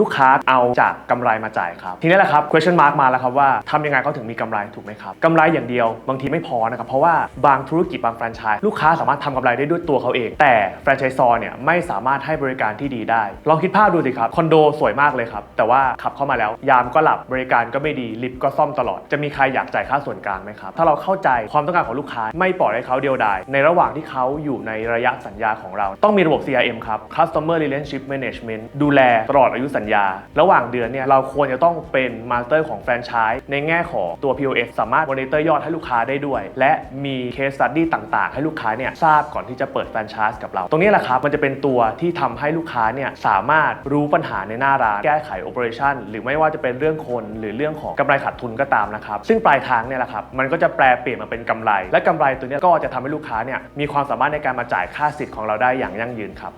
ลูกค้าเอาจากกำไรมาจ่ายครับ ทีนี้แหละครับ question mark มาแล้วครับว่าทำยังไงเขาถึงมีกำไรถูกไหมครับกำไรอย่างเดียวบางทีไม่พอนะครับ เพราะว่าบางธุรกิจบางแฟรนไชส์ลูกค้าสามารถทำกำไรได้ด้วยตัวเขาเอง แต่แฟรนไชส์ซอร์เนี่ยไม่สามารถให้บริการที่ดีได้ ลองคิดภาพดูสิครับคอนโดสวยมากเลยครับแต่ว่าขับเข้ามาแล้ว ยามก็หลับบริการก็ไม่ดีลิฟต์ก็ซ่อมตลอด จะมีใครอยากจ่ายค่าส่วนกลางไหมครับถ้าเราเข้าใจความต้องการของลูกค้าไม่ปล่อยให้เขาเดียวดายในระหว่างที่เขาอยู่ในระยะสัญญาของเรา ต้องมีระบบ CRM ครับ Customer Relationship Management ดูแลตลอดอายุสัญญา ระหว่างเดือนเนี่ยเราควรจะต้องเป็นมาสเตอร์ของแฟรนไชส์ในแง่ของตัว POS สามารถมอนิเตอร์ยอดให้ลูกค้าได้ด้วย และมี case study ต่างๆ ให้ลูกค้าเนี่ยทราบก่อนที่จะเปิดแฟรนไชส์กับเรา ตรงนี้แหละครับมันจะเป็นตัวที่ทำให้ลูกค้าเนี่ยสามารถรู้ปัญหาในหน้าร้านแก้ไข operation หรือไม่ว่าจะเป็นเรื่องคนหรือเรื่องของกำไรขาดทุนก็ตามนะครับซึ่งปลายทางเนี่ยแหละครับมันก็จะแปลเปลี่ยนมาเป็นกำไร และกำไรตัวนี้ก็จะทำให้ลูกค้าเนี่ยมีความสามารถในการมาจ่ายค่าสิทธิ์ของเราได้อย่างยั่งยืนครับ